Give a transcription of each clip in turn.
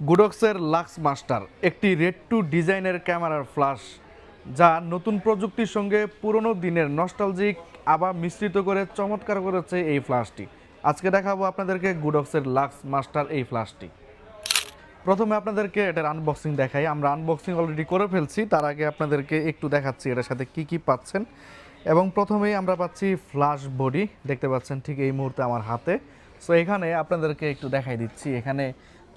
গুডক্সের lux master, একটি retro ডিজাইনের ক্যামেরার ফ্ল্যাশ যা নতুন প্রযুক্তির সঙ্গে পুরনো দিনের নস্টালজিক আবার মিশ্রিত করে চমৎকার করেছে এই ফ্ল্যাশটি আজকে দেখাবো আপনাদেরকে গুডক্সের লাক্স মাস্টার এই ফ্ল্যাশটি প্রথমে আপনাদেরকে এটার আনবক্সিং দেখাই। আমরা আনবক্সিং অলরেডি করে ফেলছি। তার আগে আপনাদেরকে একটু দেখাচ্ছি এটার সাথে কি কি পাচ্ছেন। এবং প্রথমেই আমরা পাচ্ছি ফ্ল্যাশ বডি দেখতে পাচ্ছেন ঠিক এই মুহূর্তে আমার হাতে। সো এখানে আপনাদেরকে একটু দেখাই দিচ্ছি। এখানে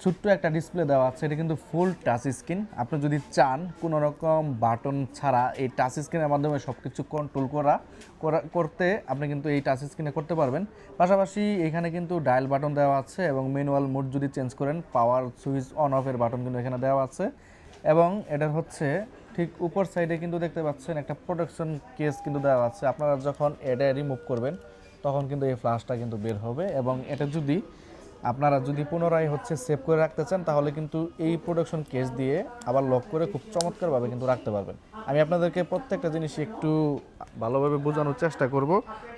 ছোট্ট একটা ডিসপ্লে দেওয়া আছে, এটা কিন্তু ফুল টাচ স্ক্রিন আপনি যদি চান, কোনো রকম বাটন ছাড়া এই টাচ স্ক্রিনের মাধ্যমে সব কিছু কন্ট্রোল করা, করা- করতে আপনি কিন্তু এই টাচ স্ক্রিনে করতে পারবেন। পাশাপাশি এখানে কিন্তু ডায়াল বাটন দেওয়া আছে এবং ম্যানুয়াল মোড যদি চেঞ্জ করেন পাওয়ার সুইচ অন অফের বাটন কিন্তু এখানে দেওয়া আছে। এবং এটা হচ্ছে ঠিক উপর সাইডে কিন্তু দেখতে পাচ্ছেন একটা প্রোটেকশন কেস কিন্তু দেওয়া আছে। আপনারা যখন এটা রিমুভ করবেন, তখন কিন্তু এই ফ্লাশটা কিন্তু বের হবে এবং এটা যদি আপনারা যদি পুনরায় হচ্ছে সেভ করে রাখতে চান, তাহলে কিন্তু এই প্রোডাকশন কেস দিয়ে আবার লক করে খুব চমৎকারভাবে কিন্তু রাখতে পারবেন। আমি আপনাদেরকে প্রত্যেকটা জিনিস একটু ভালোভাবে বোঝানোর চেষ্টা করব।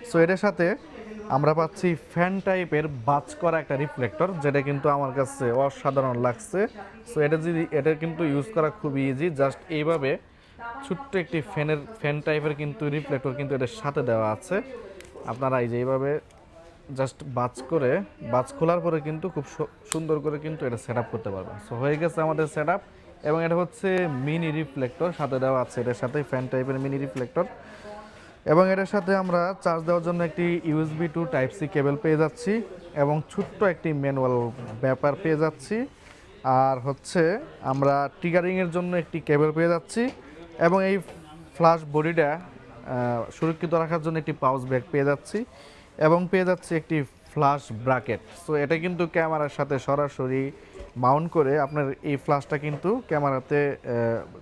সো এটার সাথে আমরা পাচ্ছি ফ্যান টাইপের বাজ করা একটা রিফ্লেক্টর যেটা কিন্তু আমার কাছে অসাধারণ লাগছে। সো এটা যদি এটা কিন্তু ইউজ করা খুব ইজি জাস্ট এইভাবে ছোট্ট একটি ফ্যানের ফ্যান টাইপের কিন্তু রিফ্লেক্টর কিন্তু এটার সাথে দেওয়া আছে। আপনারা এই যে এইভাবে জাস্ট বাজ করে, বাজ খোলার পরে কিন্তু খুব সুন্দর করে কিন্তু এটা সেট করতে পারবেন। সো হয়ে গেছে আমাদের সেট এবং এটা হচ্ছে মিনি রিফ্লেক্টর সাথে দেওয়া আছে এটার সাথে ফ্যান টাইপের মিনি রিফ্লেক্টর এবং এটার সাথে আমরা চার্জ দেওয়ার জন্য একটি USB to type C cable পেয়ে যাচ্ছি এবং ছোট্ট একটি ম্যানুয়াল ব্যাপার পেয়ে যাচ্ছি। আর হচ্ছে আমরা ট্রিগারিংয়ের জন্য একটি কেবল পেয়ে যাচ্ছি এবং এই ফ্লাশ বডিটা সুরক্ষিত রাখার জন্য একটি পাউচ ব্যাগ পেয়ে যাচ্ছি। এবং পেয়ে যাচ্ছে একটি ফ্ল্যাশ ব্র্যাকেট সো এটা কিন্তু ক্যামেরার সাথে সরাসরি মাউন্ট করে আপনার এই ফ্ল্যাশটা কিন্তু ক্যামেরাতে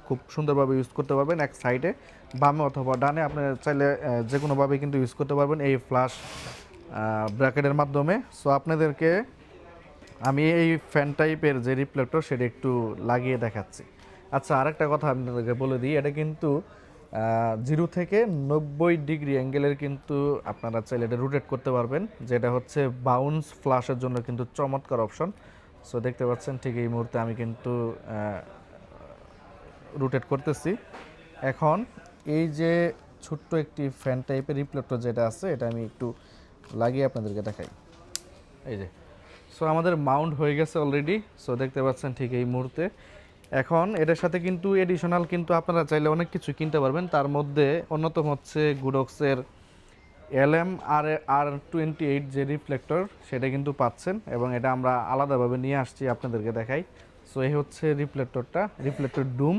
খুব সুন্দরভাবে ইউজ করতে পারবেন এক সাইডে বামে অথবা ডানে। আপনি চাইলে যে কোনোভাবে কিন্তু ইউজ করতে পারবেন এই ফ্ল্যাশ ব্র্যাকেটের মাধ্যমে। সো আপনাদেরকে আমি এই ফ্যান টাইপের যে রিফ্লেক্টর সেটা একটু লাগিয়ে দেখাচ্ছি। আচ্ছা আরেকটা কথা আপনাদেরকে বলে দিই। এটা কিন্তু জিরো থেকে নব্বই ডিগ্রি অ্যাঙ্গেলের কিন্তু আপনারা চাইলে এটা রোটেট করতে পারবেন, যেটা হচ্ছে বাউন্স ফ্লাশের জন্য কিন্তু চমৎকার অপশন সো দেখতে পাচ্ছেন ঠিক এই মুহূর্তে আমি কিন্তু রোটেট করতেছি। এখন এই যে ছোট্ট একটি ফ্যান টাইপের রিফ্লেক্টর যেটা আছে, এটা আমি একটু লাগিয়ে আপনাদেরকে দেখাই। এই যে সো আমাদের মাউন্ট হয়ে গেছে অলরেডি সো দেখতে পাচ্ছেন ঠিক এই মুহূর্তে। এখন এটার সাথে কিন্তু এডিশনাল কিন্তু আপনারা চাইলে অনেক কিছু কিনতে পারবেন। তার মধ্যে অন্যতম হচ্ছে গুডক্সের L M R R twenty eight যে রিফ্লেক্টর সেটা কিন্তু পাচ্ছেন এবং এটা আমরা আলাদাভাবে নিয়ে আসছি আপনাদেরকে দেখাই। সো এই হচ্ছে রিফ্লেক্টরটা রিফ্লেক্টর ডুম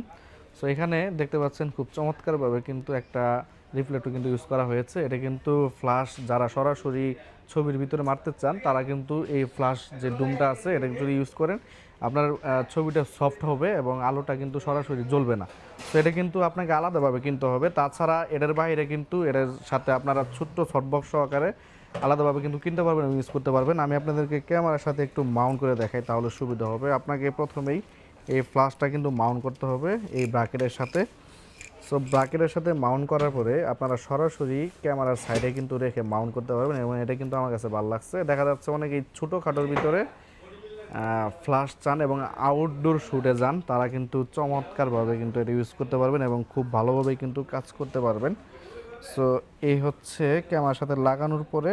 সো এখানে দেখতে পাচ্ছেন খুব চমৎকারভাবে কিন্তু একটা রিফ্লেক্টর কিন্তু ইউজ করা হয়েছে। এটা কিন্তু ফ্ল্যাশ যারা সরাসরি ছবির ভিতরে মারতে চান, তারা কিন্তু এই ফ্ল্যাশ যে ডুমটা আছে, এটা যদি ইউজ করেন আপনার ছবিটা সফট হবে এবং আলোটা কিন্তু সরাসরি জ্বলবে না। তো এটা কিন্তু আপনাকে আলাদাভাবে কিনতে হবে। তাছাড়া এটার বাইরে কিন্তু এটার সাথে আপনারা ছোট্ট শর্টবক্স সহকারে আলাদাভাবে কিন্তু কিনতে পারবেন ইউজ করতে পারবেন। আমি আপনাদেরকে ক্যামেরার সাথে একটু মাউন্ট করে দেখাই, তাহলে সুবিধা হবে। আপনাকে প্রথমেই এই ফ্ল্যাশটা কিন্তু মাউন্ট করতে হবে এই ব্রাকেটের সাথে। সো ব্রাকেটের সাথে মাউন্ট করার পরে আপনারা সরাসরি ক্যামেরার সাইডে কিন্তু রেখে মাউন্ট করতে পারবেন এবং এটা কিন্তু আমার কাছে ভালো লাগছে। দেখা যাচ্ছে অনেক এই ছোটোখাটোর ভিতরে ফ্ল্যাশ চান এবং আউটডোর শ্যুটে যান, তারা কিন্তু চমৎকারভাবে কিন্তু এটা ইউজ করতে পারবেন এবং খুব ভালোভাবে কিন্তু কাজ করতে পারবেন। সো এই হচ্ছে ক্যামেরার সাথে লাগানোর পরে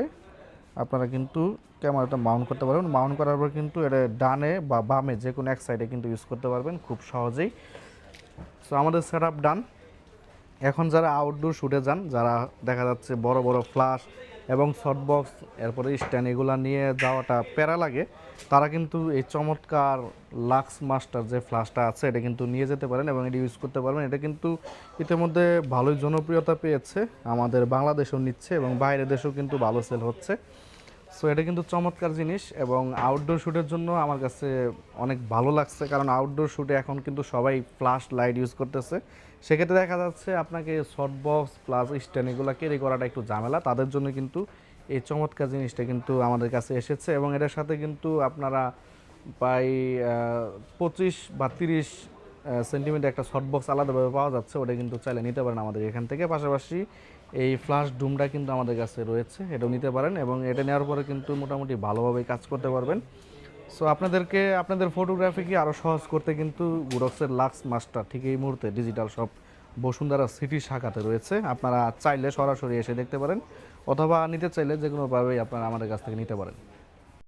আপনারা কিন্তু ক্যামেরাটা মাউন্ট করতে পারবেন। মাউন্ট করার পর কিন্তু এটা ডানে বা বামে যে কোনো এক সাইডে কিন্তু ইউজ করতে পারবেন খুব সহজেই। সো আমাদের সেট ডান এখন যারা আউটডোর শুটে যান, যারা দেখা যাচ্ছে বড় বড় ফ্লাশ এবং শর্ট বক্স এরপরে স্ট্যান্ড এগুলো নিয়ে যাওয়াটা প্যারা লাগে। তারা কিন্তু এই চমৎকার লাক্স মাস্টার যে ফ্লাশটা আছে, এটা কিন্তু নিয়ে যেতে পারেন এবং এটা ইউজ করতে পারবেন। এটা কিন্তু ইতিমধ্যে ভালোই জনপ্রিয়তা পেয়েছে। আমাদের বাংলাদেশেও নিচ্ছে এবং বাইরের দেশেও কিন্তু ভালো সেল হচ্ছে। সো এটা কিন্তু চমৎকার জিনিস এবং আউটডোর শ্যুটের জন্য আমার কাছে অনেক ভালো লাগছে কারণ আউটডোর শ্যুটে এখন কিন্তু সবাই ফ্লাশ লাইট ইউজ করতেছে। সেক্ষেত্রে দেখা যাচ্ছে আপনাকে শর্ট বক্স প্লাস স্ট্যান্ড এগুলো ক্যারি করাটা একটু ঝামেলা। তাদের জন্য কিন্তু এই চমৎকার জিনিসটা কিন্তু আমাদের কাছে এসেছে এবং এটার সাথে কিন্তু আপনারা প্রায় পঁচিশ বা তিরিশ সেন্টিমিটার একটা শর্ট বক্স আলাদাভাবে পাওয়া যাচ্ছে। ওটা কিন্তু চাইলে নিতে পারেন আমাদের এখান থেকে। পাশাপাশি এই ফ্লাশ ডুমটা কিন্তু আমাদের কাছে রয়েছে, এটাও নিতে পারেন এবং এটা নেওয়ার পরে কিন্তু মোটামুটি ভালোভাবে কাজ করতে পারবেন। সো আপনাদেরকে, আপনাদের ফটোগ্রাফিকে আরও সহজ করতে কিন্তু গুডক্সের লাক্স মাস্টার ঠিক এই মুহূর্তে ডিজিটাল সব বসুন্ধরা সিটি শাখাতে রয়েছে। আপনারা চাইলে সরাসরি এসে দেখতে পারেন, অথবা নিতে চাইলে যে কোনোভাবেই আপনারা আমাদের কাছ থেকে নিতে পারেন।